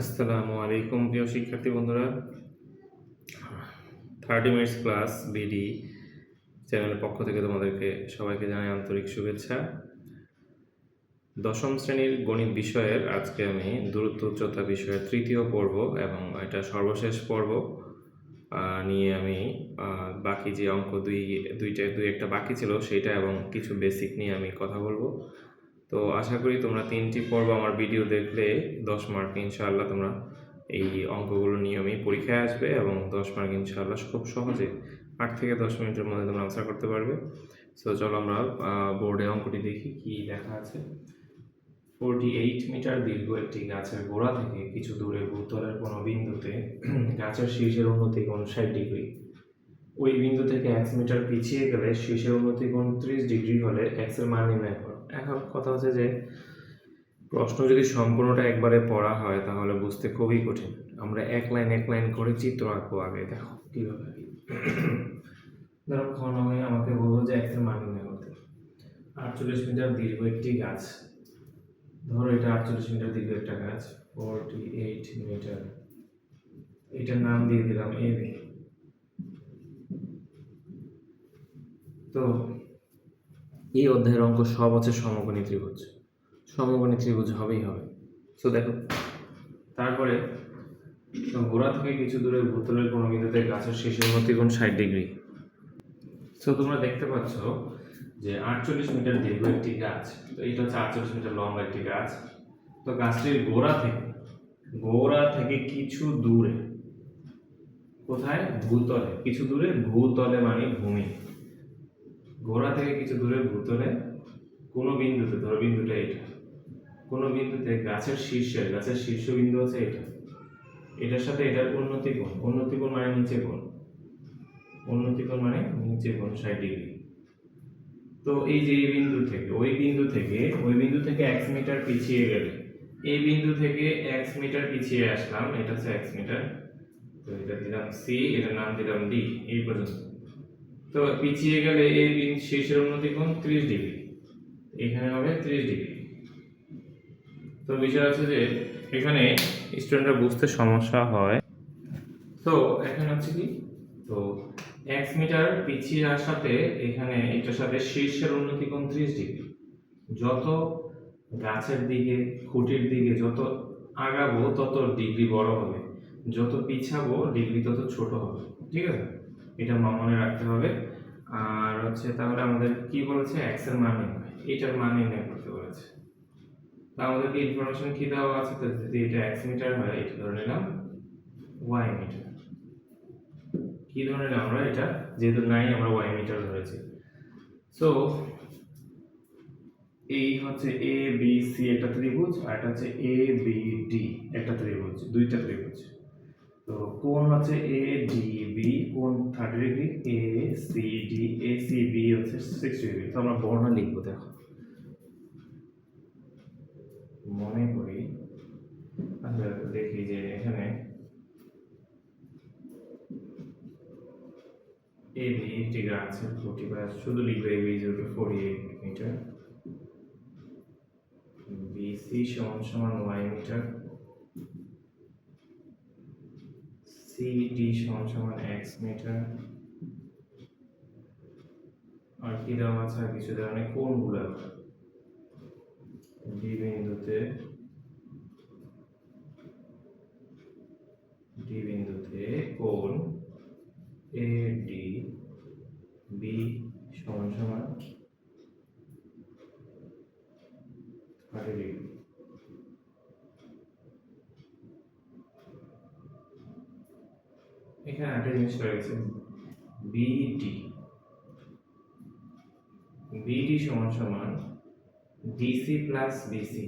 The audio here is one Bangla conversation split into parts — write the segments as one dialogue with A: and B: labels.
A: আসসালামু আলাইকুম প্রিয় শিক্ষার্থী বন্ধুরা। থার্টি মিনিটস ক্লাস বিডি চ্যানেলের পক্ষ থেকে তোমাদেরকে সবাইকে জানাই আন্তরিক শুভেচ্ছা। দশম শ্রেণির গণিত বিষয়ের আজকে আমি দূরত্ব উচ্চতা বিষয়ের তৃতীয় পর্ব এবং এটা সর্বশেষ পর্ব নিয়ে আমি বাকি যে অঙ্ক দুই, দুইটা, দুই একটা বাকি ছিল সেটা এবং কিছু বেসিক নিয়ে আমি কথা বলব। তো আশা করি তোমরা তিনটি পর্ব আমার ভিডিও দেখলে দশ মার্ক ইনশাআল্লাহ তোমরা এই অঙ্কগুলো নিয়মেই পরীক্ষায় আসবে এবং দশ মার্ক ইনশাআল্লাহ খুব সহজে আট থেকে দশ মিনিটের মধ্যে তোমরা আনসার করতে পারবে। সো চলো আমরা বোর্ডে অঙ্কটি দেখি কি লেখা আছে। ফোরটি এইট মিটার দীর্ঘ একটি গাছের গোড়া থেকে কিছু দূরে ভূতলের কোনো বিন্দুতে গাছের শীর্ষের উন্নতি কোণ ষাট ডিগ্রি। ওই বিন্দু থেকে এক মিটার পিছিয়ে গেলে শীর্ষের উন্নতি কোণ ত্রিশ ডিগ্রি হলে এক্সের মান নির্ণয় করো। এখন কথা হচ্ছে যে, প্রশ্ন যদি সম্পূর্ণটা একবারে পড়া হয়, তাহলে বুঝতে খুবই কঠিন। আমরা এক লাইন এক লাইন করে চিত্র আঁকবো আগে, দেখো কীভাবে ধরো খন হয়ে আমাকে বলব যে এর মান নির্ণয় করতে আটচল্লিশ মিটার দীর্ঘ একটি গাছ। ধরো এটা আটচল্লিশ মিটার দীর্ঘ একটা গাছ ফোরটি এইট মিটার এটার নাম দিয়ে দিলাম এ তো এই অধ্যায়ের অঙ্ক সব হচ্ছে সমকোণী ত্রিভুজ। সমকোণী ত্রিভুজ হবেই হবে। সো দেখো, তারপরে, গোড়া থেকে কিছু দূরে ভূতলের কোনো বিন্দুতে গাছের শেষের মধ্যে কোণ ষাট ডিগ্রি। সো তোমরা দেখতে পাচ্ছ যে আটচল্লিশ মিটার দীর্ঘ একটি গাছ, তো এইটা হচ্ছে আটচল্লিশ মিটার লম্বা একটি গাছ। তো গাছটির গোড়া থেকে গোড়া থেকে কিছু দূরে, কোথায়? ভূতলে। কিছু দূরে ভূতলে মানে ভূমি। গোড়া থেকে কিছু দূরে ভূতলে, কোনো বিন্দুতে, ধরো বিন্দুটা এটা, কোনো বিন্দুতে গাছের শীর্ষের গাছের শীর্ষবিন্দু আছে এটা। এটার সাথে এটার উন্নতি কোণ উন্নতি কোণ মানে নিচে কোণ উন্নতি কোণ মানে নিচে কোণ ষাট ডিগ্রি। তো এই যে এই বিন্দু থেকে, ওই বিন্দু থেকে, ওই বিন্দু থেকে এক্স মিটার পিছিয়ে গেলে, এই বিন্দু থেকে এক্স মিটার পিছিয়ে আসলাম, এটা হচ্ছে এক্স মিটার, তো এটা দিলাম সি এটার নাম দিলাম ডি এই পর্যন্ত। তো পিছিয়ে গেলে এই বিন শীর্ষের উন্নতি কোণ ত্রিশ ডিগ্রি। এখানে হবে ত্রিশ ডিগ্রি। তো বিষয় আছে যে, এখানে স্টুডেন্টরা বুঝতে সমস্যা হয়। তো এখানে হচ্ছে কি? তো এক্স মিটার পিছিয়ে আসাতে এখানে এটার সাথে শীর্ষের উন্নতি কোণ ত্রিশ ডিগ্রি। যত গাছের দিকে, খুঁটির দিকে যত আগাবো, তত ডিগ্রি বড় হবে। যত পিছাবো, ডিগ্রি তত ছোট হবে। ঠিক আছে? এটা মনে রাখতে হবে। আর হচ্ছে তাহলে আমাদের কি বলেছে? এক্সের মান নির্ণয়। এটার মান নির্ণয় করতে বলেছে। তা আমাদেরকে ইনফরমেশন কি দেওয়া আছে? তো যদি এটা এক্স মিটার হয়, এটা ধরে নিলাম ওয়াই মিটার কি ধরে নিলাম আমরা এটা? যেহেতু নাই, আমরা ওয়াই মিটার ধরেছি। সো এই হচ্ছে এ বি সি একটা ত্রিভুজ, আর এটা হচ্ছে এ বি ডি একটা ত্রিভুজ, দুইটা ত্রিভুজ। তো কোণ হচ্ছে এ ডি বি কোণ thirty degree A C D A C B হচ্ছে সিক্সটি ডিগ্রি তো আমরা বর্ণ লিখব, দেখো। মনে করি আমরা দেখি যে এখানে এ বি একটি আছে ফোর্টি বা শুধু লিখবে A B is forty eight metre BC সমান সমান ওয়াই মিটার সিডি সমান সমান এক্স মিটার আর কি দেওয়া আছে? আর কিছু দেওয়া নেই। কোনগুলো? ডি বিন্দুতে। ডি বিন্দুতে কোণ এ ডি বি সমান সমান। থার্টি ডিগ্রি এখানে একটা জিনিস রয়েছে বিডি বিডি সমান সমান DC plus BC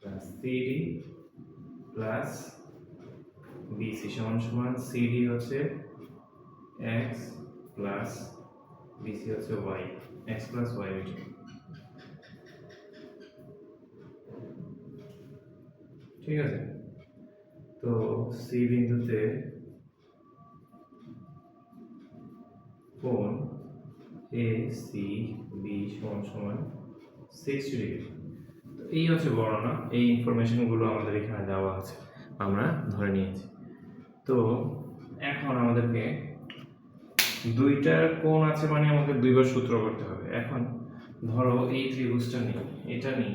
A: plus CD plus BC সমান সমান সিডি হচ্ছে এক্স প্লাস বিসি হচ্ছে ওয়াই এক্স প্লাস ওয়াই ঠিক আছে? তো সি বিন্দুতে কোণ এ সি বি সমান সমান সিক্সটি ডিগ্রি তো। এই হচ্ছে বর্ণনা, এই ইনফরমেশনগুলো আমাদের এখানে দেওয়া আছে, আমরা ধরে নিয়েছি। তো এখন আমাদেরকে দুইটা কোণ আছে মানে আমাকে দুইবার সূত্র করতে হবে। এখন ধরো এই ত্রিভুজটা নিই, এটা নিই।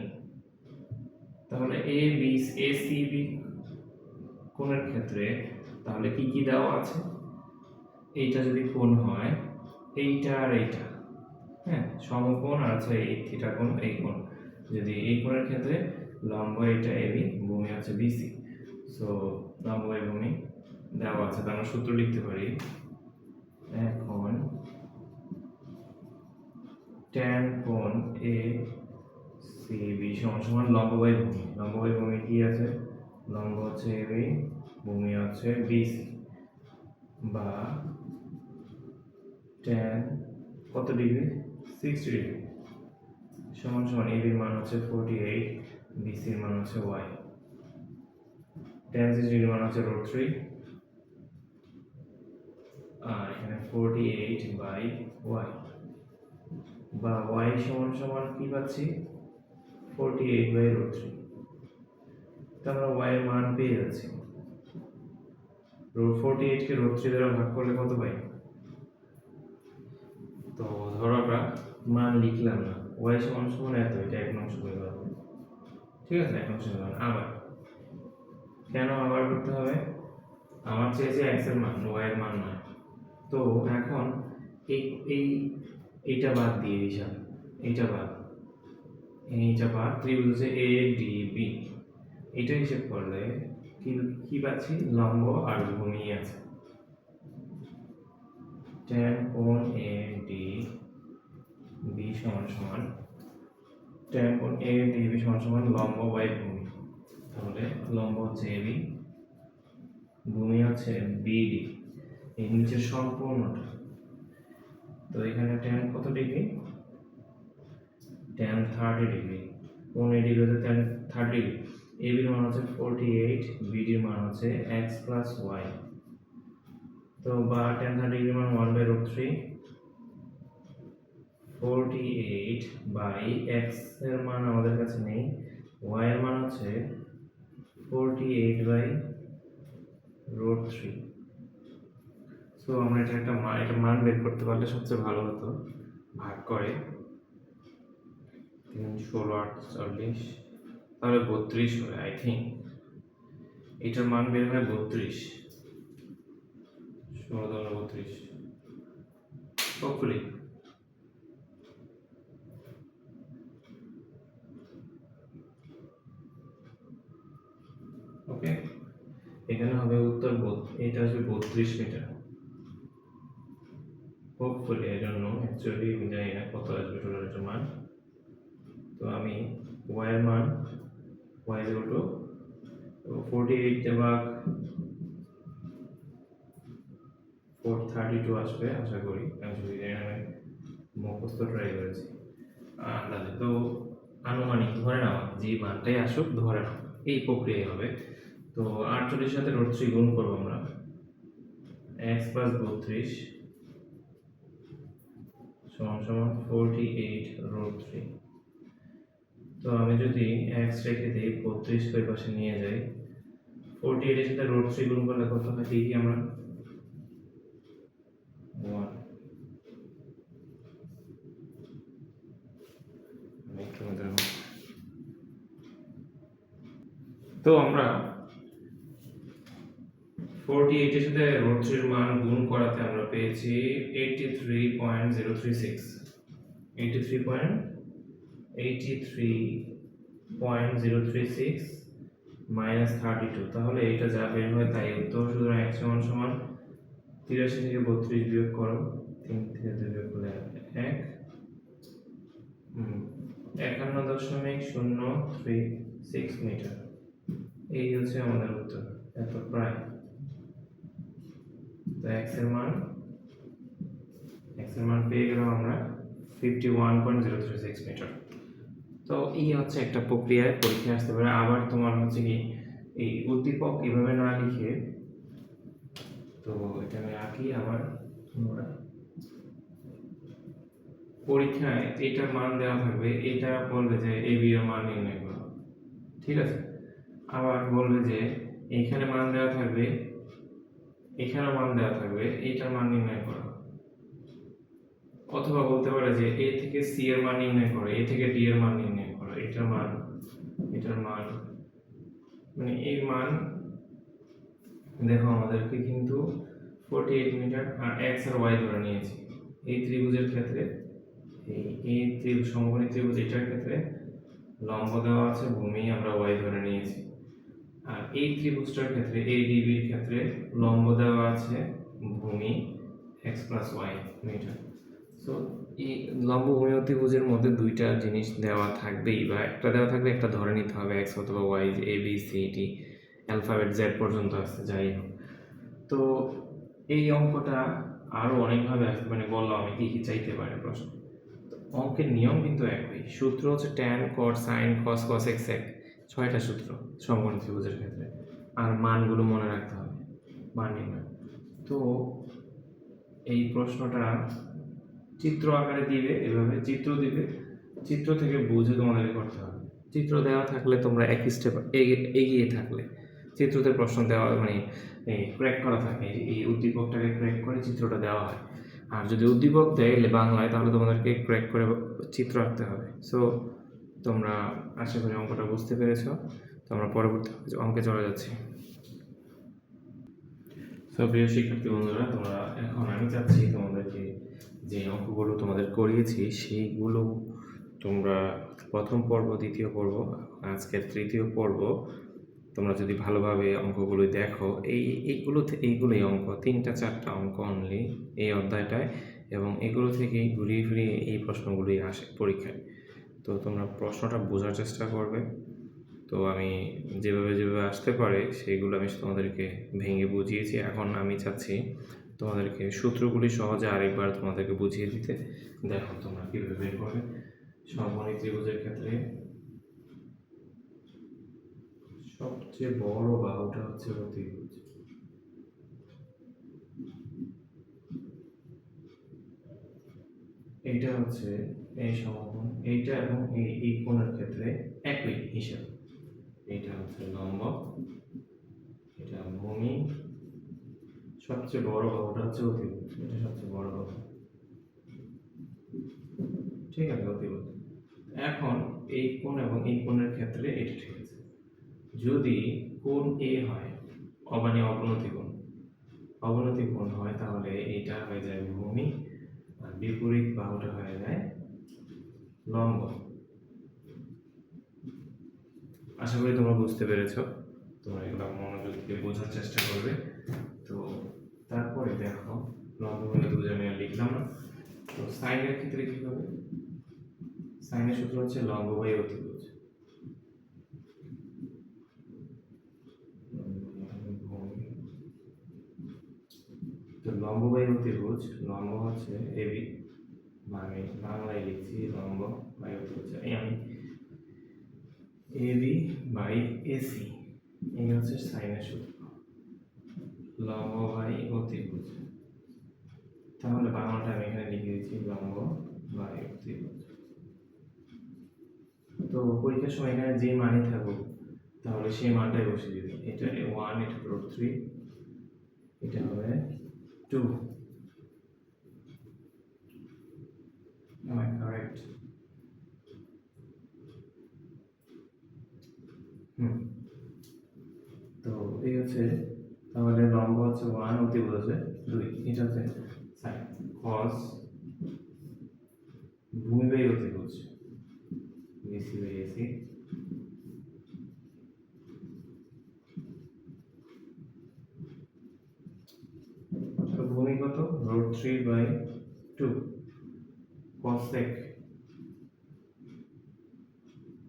A: তাহলে A B A C B কোণের ক্ষেত্রে তাহলে কি কি দেওয়া আছে? এইটা যদি কোণ হয় এইটা আর এইটা। হ্যাঁ সমকোণ আর আছে এই থিটা কোণ এই কোণ। যদি এই কোণের ক্ষেত্রে লম্ব এটা এবি ভূমি আছে বিসি সো। লম্ব এই ভূমি দেওয়া আছে তার আমরা সূত্র লিখতে পারি এখন ট্যান কোণ এ সি বি সমান সমান লম্ব বাই ভূমি। লম্ব বাই ভূমি কি আছে? লম্ব হচ্ছে এবি ভূমি হচ্ছে বিসি বা ট্যান কত ডিগ্রি সিক্সটি ডিগ্রি সমান সমান এবির মান হচ্ছে ফোরটি এইট বিসির মান হচ্ছে ওয়াই ট্যান সিক্সটি ডিগ্রির মান হচ্ছে রোড থ্রি আর এখানে ফোরটি এইট বাই ওয়াই বা ওয়াই সমান সমান কি পাচ্ছি? Forty eight by root three তো আমরা ওয়াই মান পেয়ে যাচ্ছি। রোড ফোরটি এইটকে রোড থ্রি দ্বারা ভাগ করলে কত পাই? তো ধরো আমরা মান লিখলাম না ওয়াই সমান সমান এত, এটা এক নং সমীকরণ ঠিক আছে, এক নং সমীকরণ আবার। কেন আবার করতে হবে? আমার চেয়েছে এক্সের মান ওয়াই এর মান নয়। তো এখন এই এই, এইটা বাদ দিয়ে হিসাব এইটা বাদ। এইটা বাদ, ত্রিভুজ হচ্ছে এ ডি বি এটা হিসেব করলে কি কি পাচ্ছি? লম্ব আর ভূমি আছে। ট্যান কোণ এ ডি বি সমান সমান ট্যান কোণ এ ডি বি সমান সমান লম্ব বাই ভূমি। তাহলে লম্ব হচ্ছে এ ভূমি হচ্ছে বিডি এই নিচের সম্পূর্ণটা। তো এখানে ট্যান কত ডিগ্রি? Tan thirty degree. কোন এ ডিগ্রি হচ্ছে ট্যান থার্টি এ বির মান হচ্ছে ফোরটি এইট বিডির মান হচ্ছে এক্স প্লাস ওয়াই তো বা ট্যান থার্টি ডিগ্রির মান one by root three forty eight by এক্সের মান আমাদের কাছে নেই। ওয়াই এর মান হচ্ছে forty eight by root three so আমরা এটা একটা মান এটা মান বের করতে পারলে সবচেয়ে ভালো হতো। ভাগ করে তিন, ষোলো, আটচল্লিশ, তাহলে বত্রিশ হয় আই থিঙ্ক এটার মান বের হয় বত্রিশ। ষোলো দশ বত্রিশ। হোপফুলি ওকে এখানে হবে উত্তর বোধ এটা আসবে বত্রিশ মিটার। হোপফুলি এই জন্য অ্যাকচুয়ালি আমি জানি না কত আসবে টোটাল এটার মান। তো আমি ওয়াই এর মান y is two forty eight ভাগ ফোর থার্টি টু আসবে, আশা করি। আমি যদি জানি আমি মুখস্থ ট্রাই করেছি। আন্দাজে তো আনুমানিক, ধরে নেওয়া যে মানটাই আসুক, ধরে নাও, এই প্রক্রিয়াই হবে। তো আটচল্লিশ সাথে রোড থ্রি গুণ করব আমরা। এক্স প্লাস বত্রিশ সমান সমান ফোরটি এইট রোড থ্রি তো আমি যদি এক্স রেখে দিই, বত্রিশ ওই পাশে নিয়ে যাই। ফোরটি এইটের সাথে রোড থ্রি গুণ করলে কত হয়? দেখি আমরা। ওয়ান তো আমরা ফোরটি এইটের সাথে রোড থ্রির মান গুণ করাতে আমরা পেয়েছি eighty three point zero three six eighty three point eighty three point zero three six minus thirty two তাহলে এটা যা বের হয় তাই উত্তর। সুতরাং এক সমান সমান তিরাশি থেকে বত্রিশ বিয়োগ করো। তিন থেকে দুই বিয়োগ করলে এক। একান্ন দশমিক শূন্য থ্রি সিক্স মিটার এই হচ্ছে আমাদের উত্তর। এত প্রায় তো এক্সের মান এক্সের মান পেয়ে গেলাম আমরা fifty one point zero three six metre তো এই হচ্ছে একটা প্রক্রিয়ায় পরীক্ষা আসতে পারে। আবার তোমার হচ্ছে কি, এই উদ্দীপক এভাবে না লিখে, তো এটা আমি আঁকি আবার তোমরা পরীক্ষায় এটার মান দেওয়া থাকবে, এটা বলবে যে এ বি এর মান নির্ণয় করো। ঠিক আছে? আবার বলবে যে এইখানে মান দেওয়া থাকবে এখানে মান দেওয়া থাকবে, এইটার মান নির্ণয় করো। অথবা বলতে পারে যে এ থেকে সি এর মান নির্ণয় করো এ থেকে ডি এর মান নির্ণয় করো এটার মান এটার মান মানে এই মান, দেখো আমাদেরকে কিন্তু ফোরটি এইট মিটার আর এক্স আর ওয়াই ধরে নিয়েছি। এই ত্রিভুজের ক্ষেত্রে, এই এই ত্রিভুজ, সমকোণী ত্রিভুজ, এটার ক্ষেত্রে লম্ব দেওয়া আছে, ভূমি আমরা ওয়াই ধরে নিয়েছি। আর এই ত্রিভুজটার ক্ষেত্রে, এই ডিবির ক্ষেত্রে লম্ব দেওয়া আছে ভূমি x plus y metre so এই লম্ব ভূমি ত্রিভুজের মধ্যে দুইটা জিনিস দেওয়া থাকবেই বা একটা দেওয়া থাকবে একটা ধরে নিতে হবে এক্স অথবা y A B C D alphabet Z পর্যন্ত আসছে যাই হোক। তো এই অঙ্কটা আরও অনেকভাবে আসতে মানে বললাম আমি, কী কী চাইতে পারে প্রশ্ন। অঙ্কের নিয়ম কিন্তু একই। সূত্র হচ্ছে tan cot sine cos cos x এক। ছয়টা সূত্র সমকোণ ত্রিভুজের ক্ষেত্রে। আর মানগুলো মনে রাখতে হবে, মান নির্ণয়। তো এই প্রশ্নটা চিত্র আকারে দিবে, এভাবে চিত্র দিবে। চিত্র থেকে বুঝে তোমাদেরকে করতে হবে। চিত্র দেওয়া থাকলে তোমরা এক স্টেপ এগিয়ে থাকলে। চিত্রতে প্রশ্ন দেওয়া মানে এই ক্র্যাক করা থাকে, এই- উদ্দীপকটাকে ক্র্যাক করে চিত্রটা দেওয়া হয়। আর যদি উদ্দীপক দেয় বাংলায়, তাহলে তোমাদেরকে ক্র্যাক করে চিত্র আঁকতে হবে। সো তোমরা আশা করি অঙ্কটা বুঝতে পেরেছ। তো আমরা পরবর্তী অঙ্কে চলে যাচ্ছি। তো প্রিয় শিক্ষার্থী বন্ধুরা, তোমরা এখন আমি চাচ্ছি তোমাদেরকে যে অঙ্কগুলো তোমাদের করিয়েছি, সেইগুলো তোমরা প্রথম পর্ব, দ্বিতীয় পর্ব, আজকের তৃতীয় পর্ব, তোমরা যদি ভালোভাবে অঙ্কগুলো দেখো, এই এইগুলো এইগুলোই অঙ্ক, তিনটা, চারটা অঙ্ক অনলি এই অধ্যায়টায় এবং এগুলো থেকেই ঘুরিয়ে ফিরিয়ে এই প্রশ্নগুলোই আসে পরীক্ষায়। তো তোমরা প্রশ্নটা বোঝার চেষ্টা করবে। তো আমি যেভাবে যেভাবে আসতে পারে, সেইগুলো আমি তোমাদেরকে ভেঙে বুঝিয়েছি। এখন আমি চাচ্ছি তোমাদেরকে সূত্রগুলি সহজে আরেকবার তোমাদেরকে বুঝিয়ে দিতে। দেখো তোমরা কীভাবে বের করবে। সমকোণী ত্রিভুজের ক্ষেত্রে সবচেয়ে বড় বাহুটা হচ্ছে অতিভুজ এইটা হচ্ছে এই সমকোণ এইটা এবং এই এই কোণের ক্ষেত্রে একই হিসাব। এইটা হচ্ছে লম্ব, এটা ভূমি। সবচেয়ে বড় বাহুটা হচ্ছে অতিভুজ এটা সবচেয়ে বড় বাহু। ঠিক আছে অতিভুজ এখন এই কোণ এবং এই কোণের ক্ষেত্রে এটা ঠিক আছে। যদি কোণ এ হয়, অবানি অবনতি কোণ অবনতি কোণ হয়, তাহলে এইটা হয়ে যায় ভূমি, আর বিপরীত বাহুটা হয়ে যায় লম্ব আশা করি তোমরা বুঝতে পেরেছ। তোমরা এগুলো মনোযোগ দিয়ে বোঝার চেষ্টা করবে। তো তারপরে দেখো লম্ব বলে দুজন লিখলাম না। তো সাইনের ক্ষেত্রে কি হবে? সাইনের সূত্র হচ্ছে লম্ব বাই অতিভুজ। তো লম্ব বাই অতিভুজ, লম্ব হচ্ছে এবি আমি বাংলায় লিখছি লম্ব বাই এই আমি এবি বাই এসি এই হচ্ছে সাইনের সূত্র। লম্ব বাই অতিভুজ তাহলে বাংলাটা আমি এখানে লিখে দিচ্ছি লম্ব বাই অতিভুজ তো পরীক্ষার সময় এখানে যে মানই থাকুক, তাহলে সেই মানটাই বসে দিবি। এটা ওয়ান এটা রুট থ্রি এটা হবে two Am I correct? Hmm তো এই হচ্ছে তাহলে লম্ব হচ্ছে ওয়ান অতিভুজ হচ্ছে দুই। এটা হচ্ছে কস ভূমি বাই অতিভুজ বিসি বাই এসি ভূমি কত? Root three by two cosec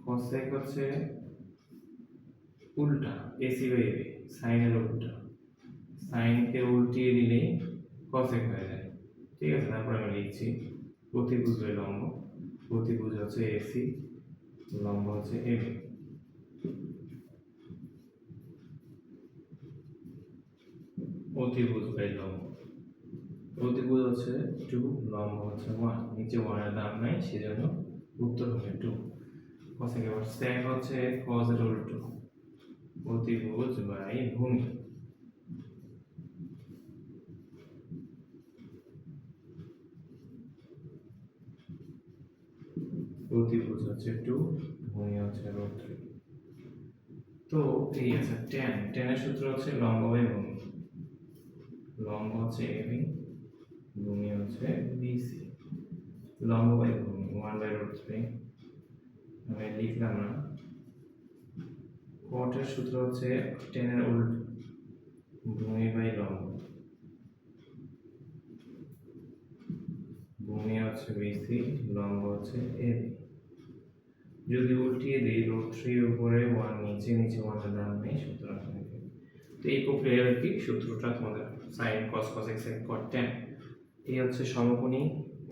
A: cosec হচ্ছে উল্টা এসি বাই এবি সাইনের উল্টা। সাইনকে উল্টিয়ে দিলেই কসেক হয়ে যায়। ঠিক আছে, তারপর আমি লিখছি প্রতিভুজ লম্ব। প্রতিভুজ হচ্ছে এসি লম্ব হচ্ছে এবি অতিভুজ বাই লম্ব। অতিভুজ হচ্ছে টু লম্ব হচ্ছে ওয়ান নিচে ওয়ানের দাম নাই, সেজন্য উত্তর হবে টু কসেক আবার স্যাক হচ্ছে কজের উল্টো। বাই ভূমি। অতিভুজ হচ্ছে টু ভূমি হচ্ছে রোড তো এই আছে টেন টেনের সূত্র হচ্ছে লম্ব বাই ভূমি। লম্ব হচ্ছে এবি ভূমি হচ্ছে বিসি লম্ব বাই ভূমি ওয়ান বাই রুট থ্রি আমি লিখলাম না। কটের সূত্র হচ্ছে টেনের উল্ট, ভূমি বাই লম্ব। ভূমি হচ্ছে বিসি লম্ব হচ্ছে এবি যদি উল্টিয়ে দিই রুট থ্রি উপরে ওয়ান নিচে নিচে ওয়ানের দাম নেই, সুতরাং তো এই প্রক্রিয়ার কি সূত্রটা তোমাদের sine cos cos x cot tan এই হচ্ছে সমকোণী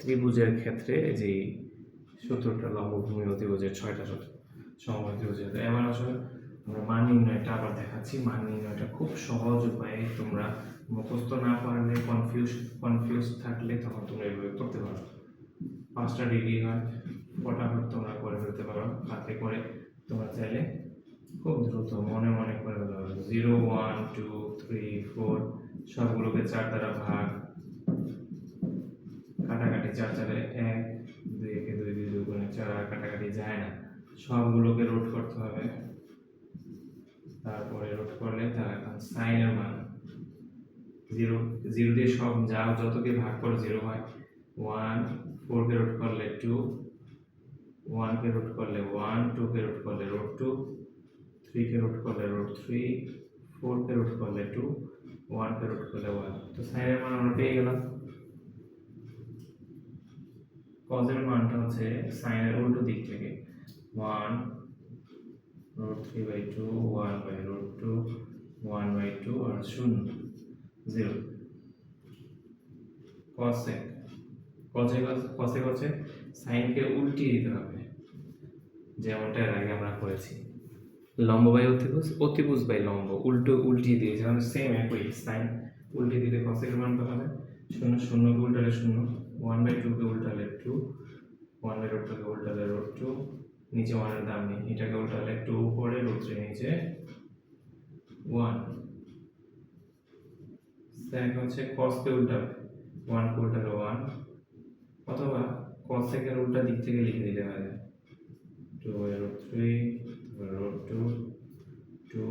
A: ত্রিভুজের ক্ষেত্রে যে সূত্রটা লম্বভূমি অতিভুজের ছয়টা সূত্র, সমকোণী ত্রিভুজের এবার আসলে আমরা মান নির্ণয়টা আবার দেখাচ্ছি। মান নির্ণয়টা খুব সহজ উপায়ে তোমরা মুখস্থ না পারলে কনফিউজ কনফিউজ থাকলে তখন তোমরা এভাবে করতে পারো। পাঁচটা ডিগ্রি হয়, ফটাফট তোমরা করে ফেলতে পারো। হাতে করে তোমরা চাইলে খুব দ্রুত মনে মনে করে zero, one, two, three, four, সবগুলোকে চার দ্বারা ভাগ কাটাকাটি চার চারে এক, দুই, একে দুই দুই দুই গুণে চার, আর কাটাকাটি যায় না। সবগুলোকে রোড করতে হবে। তারপরে রোড করলে তার এখন সাইনের মান। জিরো জিরো দিয়ে সব যা যতকে ভাগ করে জিরো হয়। ওয়ান ফোরকে রোড করলে টু ওয়ানকে রোড করলে ওয়ান টুকে রোড করলে রোড টু থ্রিকে রোড করলে রোড থ্রি ফোরকে রোড করলে টু ওয়ানকে রোড করলে ওয়ান তো সাইনের মান আমরা পেয়ে গেলাম। কজের মানটা হচ্ছে সাইনের উল্টো দিক থেকে? One root three by two one by root two one by two আর শূন্য জিরো কসেক কসে কসে কসে সাইনকে উল্টিয়ে দিতে হবে। যেমনটা এর আগে আমরা করেছি। লম্ব বাই অতিভুজ অতিভুজ বাই লম্ব, উল্টো উল্টিয়ে দিয়েছি আমরা সেম একই সাইন উল্টিয়ে দিলে কসের মান কত হবে শূন্য শূন্যকে উল্টালে শূন্য। ওয়ান বাই টুকে উল্টালে টু ওয়ান বাই রোডটাকে উল্টালে রোড টু নিচে ওয়ানের দাম নেই। এটাকে উল্টালে টু উপরে রোড থ্রি নিচে ওয়ান সেক হচ্ছে কসকে উল্টাবে ওয়ানকে উল্টালে ওয়ান অথবা কসেকের উল্টা দিক থেকে লিখে দিলে হয়। Two by root three root two two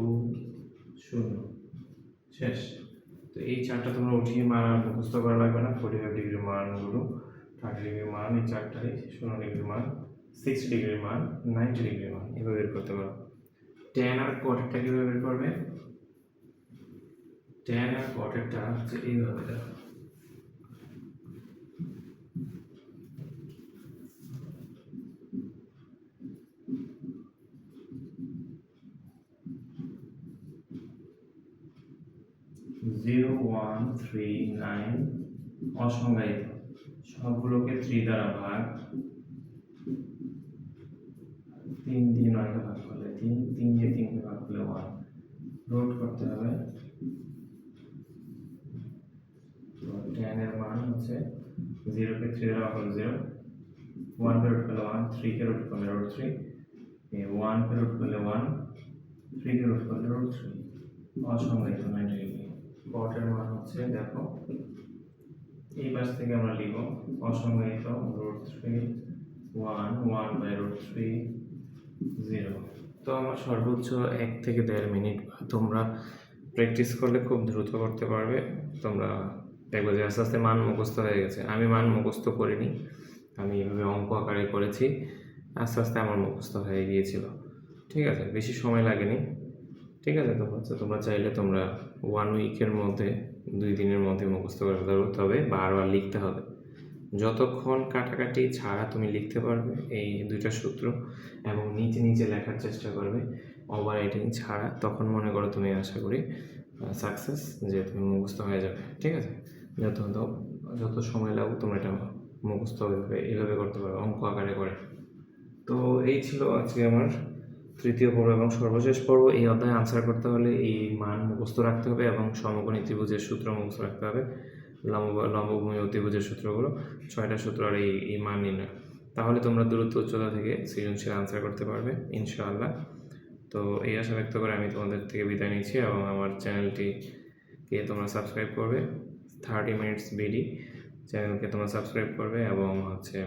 A: শূন্য। শেষ। তো এই চারটা তোমরা উঠিয়ে মান মুখস্থ করা লাগবে না ফোর্টি ফাইভ ডিগ্রি মানগুলো থার্টি ডিগ্রি মান, এই চারটাই শূন্য ডিগ্রি মান সিক্স ডিগ্রি মান নাইনটি ডিগ্রি মান, এভাবে বের করতে পারো। টেন আর কোয়ার্টারটা কীভাবে বের করবে? টেন আর কোয়ার্টারটা হচ্ছে এইভাবে দেখো জিরো ওয়ান থ্রি নাইন অসংজ্ঞায়িত। সবগুলোকে থ্রি দ্বারা ভাগ। তিন দিয়ে নয়কে ভাগ করলে তিন তিন দিয়ে তিনকে ভাগ করলে ওয়ান রোড করতে হবে। তো টেন এর মান হচ্ছে জিরোকে থ্রি দ্বারা ভাগ জিরো ওয়ানকে রোড করলে ওয়ান থ্রিকে রোড করলে রোড থ্রি ওয়ানকে রোড করলে ওয়ান থ্রিকে রোড করলে রোড থ্রি অসংজ্ঞায়িত নাইনটি ডিগ্রি কটের মান হচ্ছে, দেখো, এই পাশ থেকে আমরা লিখব অসংজ্ঞায়িত root three one one by root three zero তো আমার সর্বোচ্চ এক থেকে দেড় মিনিট, তোমরা প্র্যাকটিস করলে খুব দ্রুত করতে পারবে, তোমরা দেখবে যে আস্তে আস্তে মান মুখস্থ হয়ে গেছে। আমি মান মুখস্থ করিনি, আমি এভাবে অঙ্ক আকারে করেছি, আস্তে আস্তে আমার মুখস্থ হয়ে গিয়েছিল। ঠিক আছে, বেশি সময় লাগেনি। ঠিক আছে, তো তোমরা চাইলে তোমরা ওয়ান উইকের মধ্যে, দুই দিনের মধ্যে মুখস্থ করে ফেলতে তবে বারবার লিখতে হবে। যতক্ষণ কাটাকাটি ছাড়া তুমি লিখতে পারবে এই দুইটা সূত্র এবং নিচে নিচে লেখার চেষ্টা করবে ওভার রাইটিং ছাড়া, তখন মনে করো তুমি আশা করি সাকসেস যে তুমি মুখস্থ হয়ে যাবে, ঠিক আছে? যত যত সময় লাগুক তোমরা এটা মুখস্থ এভাবে এইভাবে করতে পারবে অঙ্ক আকারে করে। তো এই ছিল আজকে আমার তৃতীয় পর্ব এবং সর্বশেষ পর্ব এই অধ্যায়ে আনসার করতে হলে এই মান মুখস্থ রাখতে হবে এবং সমকোণী ত্রিভুজের সূত্র মুখস্থ রাখতে হবে। লম্ব লম্বভূমি অতিভুজের সূত্রগুলো ছয়টা সূত্র আর এই এই মান নির্ণয়। তাহলে তোমরা দূরত্ব উচ্চতা থেকে সৃজনশীল আনসার করতে পারবে, ইনশাআল্লাহ। তো এই আশা ব্যক্ত করে আমি তোমাদের থেকে বিদায় নিচ্ছি এবং আমার চ্যানেলটিকে তোমরা সাবস্ক্রাইব করবে থার্টি মিনিটস বিডি চ্যানেলকে তোমরা সাবস্ক্রাইব করবে এবং হচ্ছে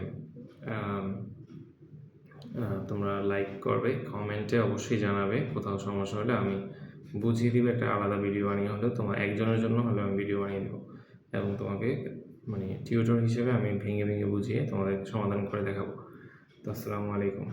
A: তোমরা লাইক করবে কমেন্টে অবশ্যই জানাবে কোথাও সমস্যা হলে আমি বুঝিয়ে দিব, একটা আলাদা ভিডিও বানিয়ে হলেও তোমার একজনের জন্য হলে আমি ভিডিও বানিয়ে দেবো। এবং তোমাকে মানে টিউটর হিসেবে আমি ভেঙে ভেঙে বুঝিয়ে তোমাদের সমাধান করে দেখাবো। তো আসসালামু আলাইকুম।